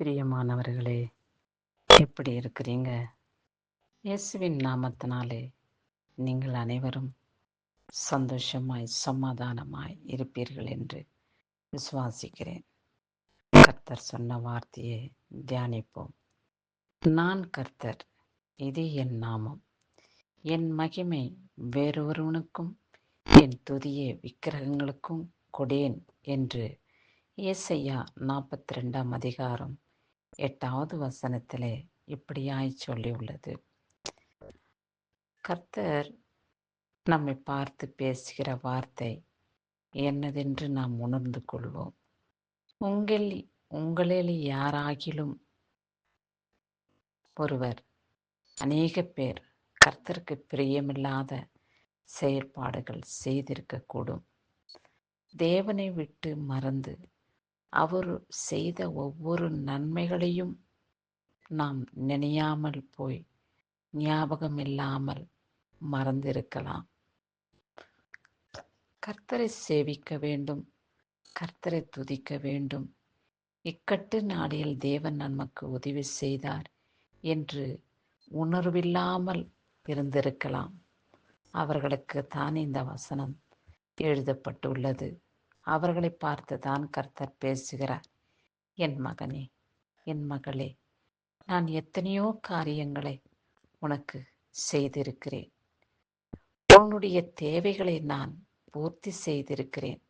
பிரியமானவர்களே எப்படி இருக்கிறீங்க? இயேசுவின் நாமத்தினாலே நீங்கள் அனைவரும் சந்தோஷமாய் சமாதானமாய் இருப்பீர்கள் என்று விசுவாசிக்கிறேன். கர்த்தர் சொன்ன வார்த்தையை தியானிப்போம். நான் கர்த்தர் இது என் நாமம். என் மகிமை வேறொருவனுக்கும் என் துதியை விக்கிரகங்களுக்கும் கொடேன் என்று ஏசையா நாற்பத்தி ரெண்டாம் அதிகாரம் எட்டாவது வசனத்திலே இப்படியாய் சொல்லியுள்ளது. கர்த்தர் நம்மை பார்த்து பேசுகிற வார்த்தை என்னதென்று நாம் உணர்ந்து கொள்வோம். உங்கள் உங்களில் யாராகிலும் ஒருவர் அநேக பேர் கர்த்தருக்கு பிரியமில்லாத செயற்பாடுகள் செய்திருக்கக்கூடும். தேவனை விட்டு மறந்து அவர் செய்த ஒவ்வொரு நன்மைகளையும் நாம் நினையாமல் போய் ஞாபகம் இல்லாமல் மறந்திருக்கலாம். கர்த்தரை சேவிக்க வேண்டும். கர்த்தரை துதிக்க வேண்டும். இக்கட்டு நாடியில் தேவன் நமக்கு உதவி செய்தார் என்று உணர்வில்லாமல் இருந்திருக்கலாம். அவர்களுக்கு தான் இந்த வசனம் எழுதப்பட்டுள்ளது. அவர்களை பார்த்து தான் கர்த்தர் பேசுகிறார். என் மகனே என் மகளே நான் எத்தனையோ காரியங்களை உனக்கு செய்திருக்கிறேன். உன்னுடைய தேவைகளை நான் பூர்த்தி செய்திருக்கிறேன்.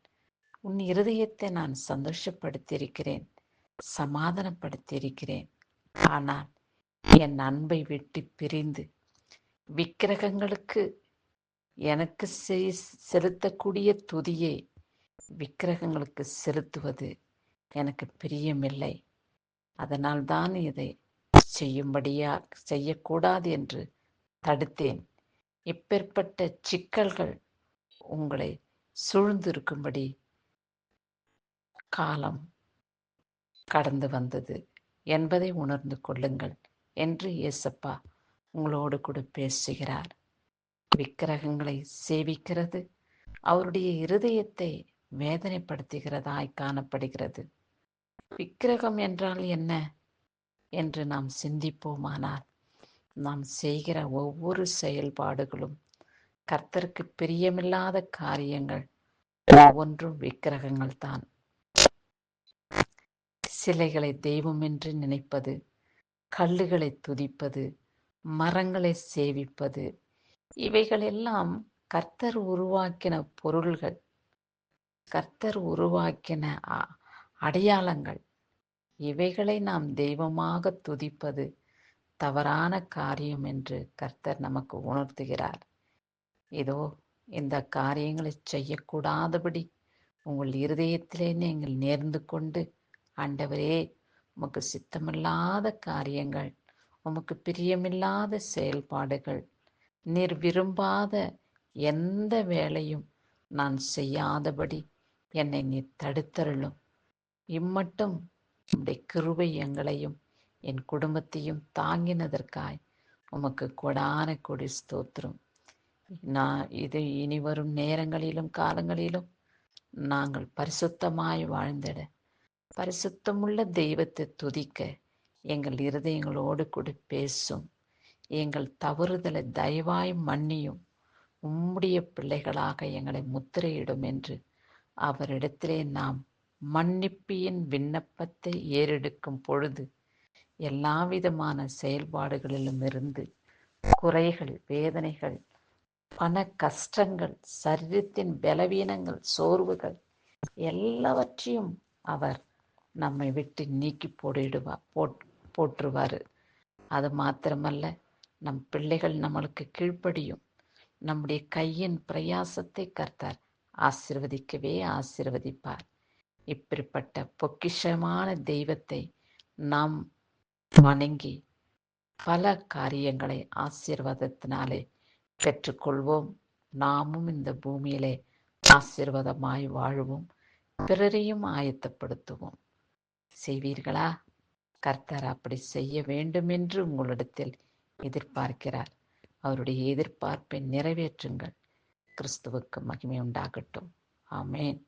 உன் இருதயத்தை நான் சந்தோஷப்படுத்தியிருக்கிறேன் சமாதானப்படுத்தியிருக்கிறேன். ஆனால் என் அன்பை விட்டு பிரிந்து விக்கிரகங்களுக்கு எனக்கு செலுத்தக்கூடிய துதியை விக்கிரகங்களுக்கு செலுத்துவது எனக்கு பிரியமில்லை. அதனால் தான் இதை செய்யும்படியா செய்யக்கூடாது என்று தடுத்தேன். இப்பேற்பட்ட சிக்கல்கள் உங்களை சூழ்ந்திருக்கும்படி காலம் கடந்து வந்தது என்பதை உணர்ந்து கொள்ளுங்கள் என்று இயேசப்பா உங்களோடு கூட பேசுகிறார். விக்கிரகங்களை சேவிக்கிறது அவருடைய இருதயத்தை வேதனைப்படுத்துகிறதாய் காணப்படுகிறது. விக்கிரகம் என்றால் என்ன? என்று நாம் சிந்திப்போமானால் நாம் செய்கிற ஒவ்வொரு செயல்பாடுகளும் கர்த்தருக்கு பிரியமில்லாத காரியங்கள். ஒவ்வொன்றும் விக்கிரகங்கள் தான் சிலைகளை தெய்வம் என்று நினைப்பது கல்லுகளை துதிப்பது மரங்களை சேவிப்பது இவைகளெல்லாம் கர்த்தர் உருவாக்கின பொருள்கள். கர்த்தர் உருவாக்கின அடையாளங்கள். இவைகளை நாம் தெய்வமாக துதிப்பது தவறான காரியம் என்று கர்த்தர் நமக்கு உணர்த்துகிறார். இதோ இந்த காரியங்களை செய்யக்கூடாதபடி உங்கள் இருதயத்திலே நீங்கள் நேர்ந்து கொண்டு ஆண்டவரே உமக்கு சித்தமில்லாத காரியங்கள் உமக்கு பிரியமில்லாத செயல்பாடுகள் நீர் விரும்பாத எந்த வேலையும் நான் செய்யாதபடி என்னை நீ தடுத்தருளும். இம்மட்டும் உடைய கிருபை எங்களையும் என் குடும்பத்தையும் தாங்கினதற்காய் உமக்கு கொடான கொடி ஸ்தோத்திரம். நான் இது இனி வரும் நேரங்களிலும் காலங்களிலும் நாங்கள் பரிசுத்தமாய் வாழ்ந்திட. பரிசுத்தமுள்ள தெய்வத்தை துதிக்க எங்கள் இருதயங்களோடு கூட பேசும். எங்கள் தவறுதலை தயவாய் மன்னியும். உம்முடைய பிள்ளைகளாக எங்களை முத்திரையிடும் என்று அவரிடத்திலே நாம் மன்னிப்பியின் விண்ணப்பத்தை ஏறெடுக்கும் பொழுது எல்லா விதமான செயல்பாடுகளிலும் இருந்து குறைகள் வேதனைகள் பண கஷ்டங்கள் சரீரத்தின் பலவீனங்கள் சோர்வுகள் எல்லாவற்றையும் அவர் நம்மை விட்டு நீக்கி போடிடுவா போட் போற்றுவார். அது மாத்திரமல்ல நம் பிள்ளைகள் நம்மளுக்கு கீழ்ப்படியும். நம்முடைய கையின் பிரயாசத்தை கர்த்தார். ஆசிர்வதிக்கவே ஆசிர்வதிப்பார். இப்படிப்பட்ட பொக்கிஷமான தெய்வத்தை நாம் வணங்கி பல காரியங்களை ஆசீர்வாதத்தினாலே பெற்றுக்கொள்வோம். நாமும் இந்த பூமியிலே ஆசீர்வாதமாய் வாழ்வோம். பிறரையும் ஆயத்தப்படுத்துவோம். செய்வீர்களா? கர்த்தர் அப்படி செய்ய வேண்டும் என்று உங்களிடத்தில் எதிர்பார்க்கிறார். அவருடைய எதிர்பார்ப்பை நிறைவேற்றுங்கள். கிறிஸ்துவுக்கு மகிமை உண்டாகட்டும் ஆமேன்